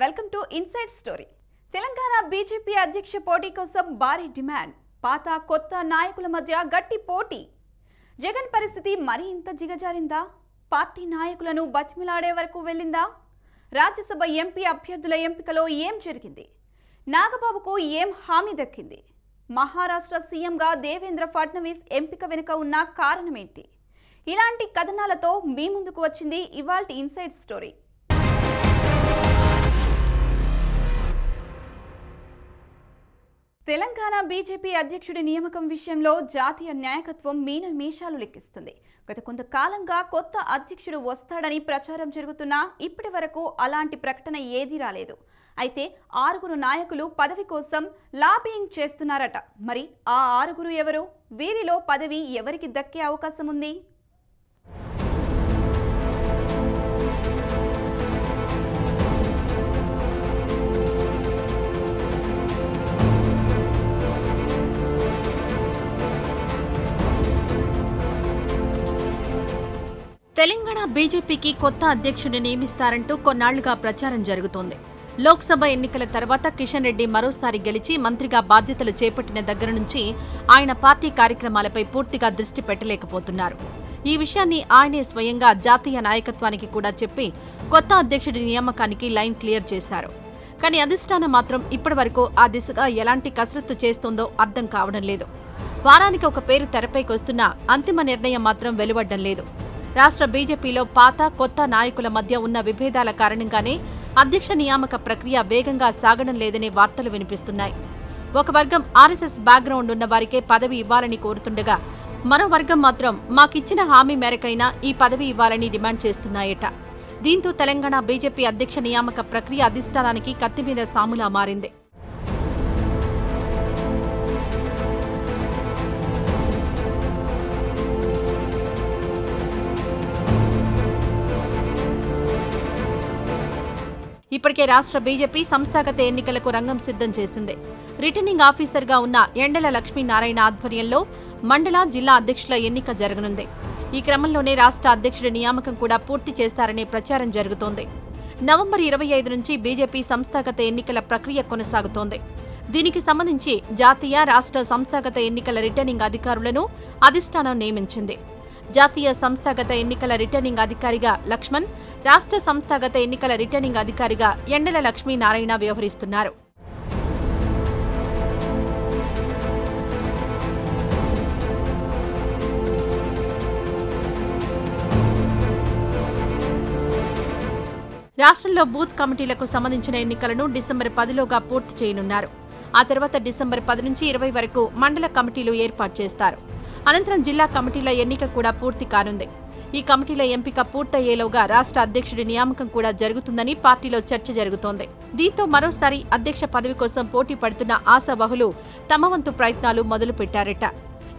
Welcome to inside story. Telangana BJP అధ్యక్ష పోటీ కోసం భారీ డిమాండ్ పాత కొత్త నాయకుల మధ్య గట్టి పోటీ. జగన్ పరిస్థితి మరీ ఇంత జిగజారిందా? పార్టీ నాయకులను బతిమిలాడే వరకు వెళ్ళిందా? రాజ్యసభ ఎంపీ అభ్యర్థుల ఎంపికలో ఏం జరిగింది? నాగబాబుకు ఏం హామీ దక్కింది? మహారాష్ట్ర సీఎంగా దేవేంద్ర ఫడ్నవీస్ ఎంపిక వెనుక ఉన్న కారణమేంటి ఇలాంటి కథనాలతో మీ ముందుకు వచ్చింది ఇవాల్టి ఇన్సైడ్ స్టోరీ. తెలంగాణ బీజేపీ అధ్యక్షుడి నియామకం విషయంలో జాతీయ నాయకత్వం మీన మీషాలు లెక్కిస్తుంది. గత కొంతకాలంగా కొత్త అధ్యక్షుడు వస్తాడని ప్రచారం జరుగుతున్నా ఇప్పటి వరకు అలాంటి ప్రకటన ఏదీ రాలేదు. అయితే ఆరుగురు నాయకులు పదవి కోసం లాబింగ్ చేస్తున్నారట. మరి ఆ ఆరుగురు ఎవరు? వీరిలో పదవి ఎవరికి దక్కే అవకాశం ఉంది? తెలంగాణ బీజేపీకి కొత్త అధ్యక్షుడిని నియమిస్తారంటూ కొన్నాళ్ళుగా ప్రచారం జరుగుతోంది. లోక్సభ ఎన్నికల తర్వాత కిషన్ రెడ్డి మరోసారి గెలిచి మంత్రిగా బాధ్యతలు చేపట్టిన దగ్గర నుంచి ఆయన పార్టీ కార్యక్రమాలపై పూర్తిగా దృష్టి పెట్టలేకపోతున్నారు. ఈ విషయాన్ని ఆయనే స్వయంగా జాతీయ నాయకత్వానికి కూడా చెప్పి కొత్త అధ్యక్షుడి నియామకానికి లైన్ క్లియర్ చేశారు. కానీ అధిష్టానం మాత్రం ఇప్పటివరకు ఆ దిశగా ఎలాంటి కసరత్తు చేస్తోందో అర్థం కావడం లేదు. వారానికి ఒక పేరు తెరపైకి వస్తున్నా అంతిమ నిర్ణయం మాత్రం వెలువడ్డం లేదు. రాష్ట్ర బీజేపీలో పాత కొత్త నాయకుల మధ్య ఉన్న విభేదాల కారణంగానే అధ్యక్ష నియామక ప్రక్రియ వేగంగా సాగడం లేదనే వార్తలు వినిపిస్తున్నాయి. ఒక వర్గం ఆర్ఎస్ఎస్ బ్యాక్గ్రౌండ్ ఉన్న వారికే పదవి ఇవ్వాలని కోరుతుండగా మరో వర్గం మాత్రం మాకిచ్చిన హామీ మేరకైనా ఈ పదవి ఇవ్వాలని డిమాండ్ చేస్తున్నాయట. దీంతో తెలంగాణ బీజేపీ అధ్యక్ష నియామక ప్రక్రియ అధిష్టానానికి కత్తిమీద సాములా మారింది. ఇప్పటికే రాష్ట్ర బీజేపీ సంస్థాగత ఎన్నికలకు రంగం సిద్ధం చేసింది. రిటర్నింగ్ ఆఫీసర్గా ఉన్న ఎండల లక్ష్మీనారాయణ ఆధ్వర్యంలో మండల జిల్లా అధ్యక్షుల ఎన్నిక జరగనుంది. ఈ క్రమంలోనే రాష్ట్ర అధ్యక్షుడి నియామకం కూడా పూర్తి చేస్తారనే ప్రచారం జరుగుతోంది. నవంబర్ ఇరవై ఐదు నుంచి బీజేపీ సంస్థాగత ఎన్నికల ప్రక్రియ కొనసాగుతోంది. దీనికి సంబంధించి జాతీయ రాష్ట్ర సంస్థాగత ఎన్నికల రిటర్నింగ్ అధికారులను అధిష్టానం నియమించింది. జాతీయ సంస్థాగత ఎన్నికల రిటర్నింగ్ అధికారిగా లక్ష్మణ్ రాష్ట్ర సంస్థాగత ఎన్నికల రిటర్నింగ్ అధికారిగా ఎండల లక్ష్మీనారాయణ వ్యవహరిస్తున్నారు. రాష్ట్రంలో బూత్ కమిటీలకు సంబంధించిన ఎన్నికలను డిసెంబర్ పదిలోగా పూర్తి చేయనున్నారు. ఆ తర్వాత డిసెంబర్ పది నుంచి ఇరవై వరకు మండల కమిటీలు ఏర్పాటు చేస్తారు. అనంతరం జిల్లా కమిటీల ఎన్నిక కూడా పూర్తి కానుంది. ఈ కమిటీల ఎంపిక పూర్తయ్యేలోగా రాష్ట్ర అధ్యక్షుడి నియామకం కూడా జరుగుతుందని పార్టీలో చర్చ జరుగుతోంది. దీంతో మరోసారి అధ్యక్ష పదవి కోసం పోటీ పడుతున్న ఆశావహులు తమ వంతు ప్రయత్నాలు మొదలుపెట్టారట.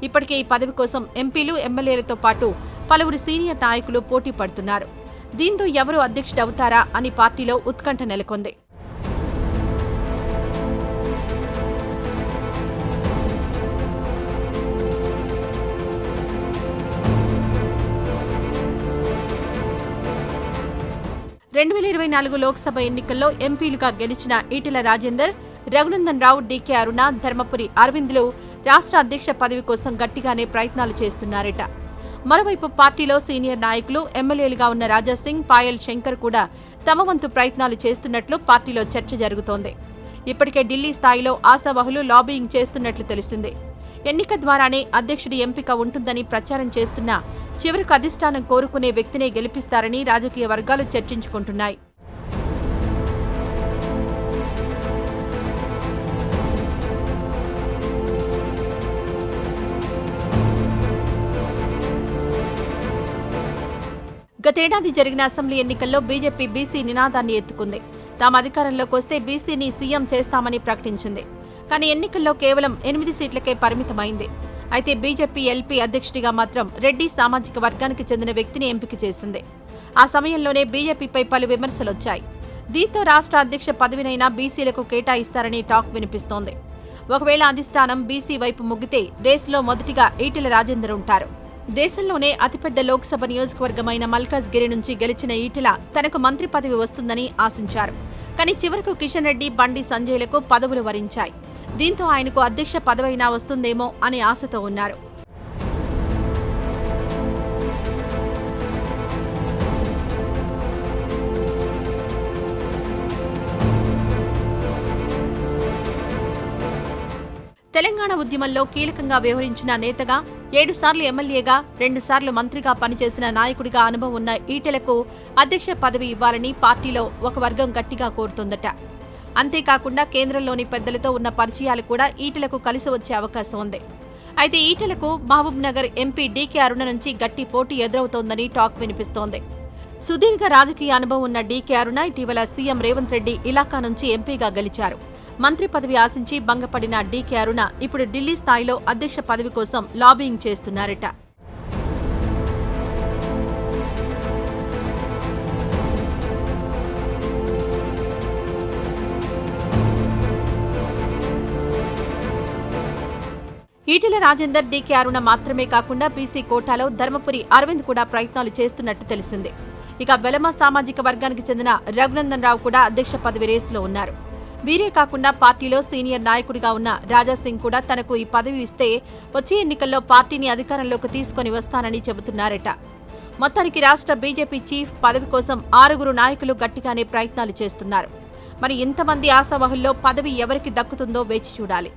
ఇప్పటికే ఈ పదవి కోసం ఎంపీలు ఎమ్మెల్యేలతో పాటు పలువురు సీనియర్ నాయకులు పోటీ పడుతున్నారు. దీంతో ఎవరు అధ్యక్షుడవుతారా అని పార్టీలో ఉత్కంఠ నెలకొంది. రెండు వేల ఇరవై నాలుగు లోక్సభ ఎన్నికల్లో ఎంపీలుగా గెలిచిన ఈటెల రాజేందర్ రఘునందన్ రావు డీకే అరుణ ధర్మపురి అరవింద్లు రాష్ట్ర అధ్యక్ష పదవి కోసం గట్టిగానే ప్రయత్నాలు చేస్తున్నారట. మరోవైపు పార్టీలో సీనియర్ నాయకులు ఎమ్మెల్యేలుగా ఉన్న రాజాసింగ్ పాయల్ శంకర్ కూడా తమ వంతు ప్రయత్నాలు చేస్తున్నట్లు పార్టీలో చర్చ జరుగుతోంది. ఇప్పటికే ఢిల్లీ స్థాయిలో ఆశావహులు లాబీయింగ్ చేస్తున్నట్లు తెలిసింది. ఎన్నిక ద్వారానే అధ్యక్షుడి ఎంపిక ఉంటుందని ప్రచారం చేస్తున్నా చివరకు అధిష్టానం కోరుకునే వ్యక్తినే గెలిపిస్తారని రాజకీయ వర్గాలు చర్చించుకుంటున్నాయి. గతేడాది జరిగిన అసెంబ్లీ ఎన్నికల్లో బీజేపీ బీసీ నినాదాన్ని ఎత్తుకుంది. తాము అధికారంలోకి వస్తే బీసీని సీఎం చేస్తామని ప్రకటించింది. కానీ ఎన్నికల్లో కేవలం ఎనిమిది సీట్లకే పరిమితమైంది. అయితే బీజేపీ ఎల్పీ అధ్యక్షుడిగా మాత్రం రెడ్డి సామాజిక వర్గానికి చెందిన వ్యక్తిని ఎంపిక చేసింది. ఆ సమయంలోనే బీజేపీపై పలు విమర్శలొచ్చాయి. దీంతో రాష్ట్ర అధ్యక్ష పదవినైనా బీసీలకు కేటాయిస్తారని టాక్ వినిపిస్తోంది. ఒకవేళ అధిష్టానం బీసీ వైపు ముగ్గితే రేసులో మొదటిగా ఈటెల రాజేందర్ ఉంటారు. దేశంలోనే అతిపెద్ద లోక్సభ నియోజకవర్గమైన మల్కాజ్గిరి నుంచి గెలిచిన ఈటెల తనకు మంత్రి పదవి వస్తుందని ఆశించారు. కానీ చివరకు కిషన్ రెడ్డి బండి సంజయ్లకు పదవులు వరించాయి. దీంతో ఆయనకు అధ్యక్ష పదవైనా వస్తుందేమో అనే ఆశతో ఉన్నారు. తెలంగాణ ఉద్యమంలో కీలకంగా వ్యవహరించిన నేతగా ఏడుసార్లు ఎమ్మెల్యేగా రెండుసార్లు మంత్రిగా పనిచేసిన నాయకుడిగా అనుభవం ఉన్న ఈటెలకు అధ్యక్ష పదవి ఇవ్వాలని పార్టీలో ఒక వర్గం గట్టిగా కోరుతోందట. అంతేకాకుండా కేంద్రంలోని పెద్దలతో ఉన్న పరిచయాలు కూడా ఈటలకు కలిసి వచ్చే అవకాశం ఉంది. అయితే ఈటలకు మహబూబ్ నగర్ ఎంపీ డీకే అరుణ నుంచి గట్టి పోటీ ఎదురవుతోందని టాక్ వినిపిస్తోంది. సుదీర్ఘ రాజకీయ అనుభవం ఉన్న డీకే అరుణ ఇటీవల సీఎం రేవంత్ రెడ్డి ఇలాకా నుంచి ఎంపీగా గెలిచారు. మంత్రి పదవి ఆశించి భంగపడిన డీకే అరుణ ఇప్పుడు ఢిల్లీ స్థాయిలో అధ్యక్ష పదవి కోసం లాబింగ్ చేస్తున్నారట. ఈటెల రాజేందర్ డీకే అరుణ మాత్రమే కాకుండా బీసీ కోటాలో ధర్మపురి అరవింద్ కూడా ప్రయత్నాలు చేస్తున్నట్టు తెలిసింది. ఇక వెలమ సామాజిక వర్గానికి చెందిన రఘునందన్ రావు కూడా అధ్యక్ష పదవి రేసులో ఉన్నారు. వీరే కాకుండా పార్టీలో సీనియర్ నాయకుడిగా ఉన్న రాజాసింగ్ కూడా తనకు ఈ పదవి ఇస్తే వచ్చే ఎన్నికల్లో పార్టీని అధికారంలోకి తీసుకొని వస్తానని చెబుతున్నారట. మొత్తానికి రాష్ట్ర బీజేపీ చీఫ్ పదవి కోసం ఆరుగురు నాయకులు గట్టిగానే ప్రయత్నాలు చేస్తున్నారు. మరి ఇంతమంది ఆశావాహుల్లో పదవి ఎవరికి దక్కుతుందో వేచి చూడాలి.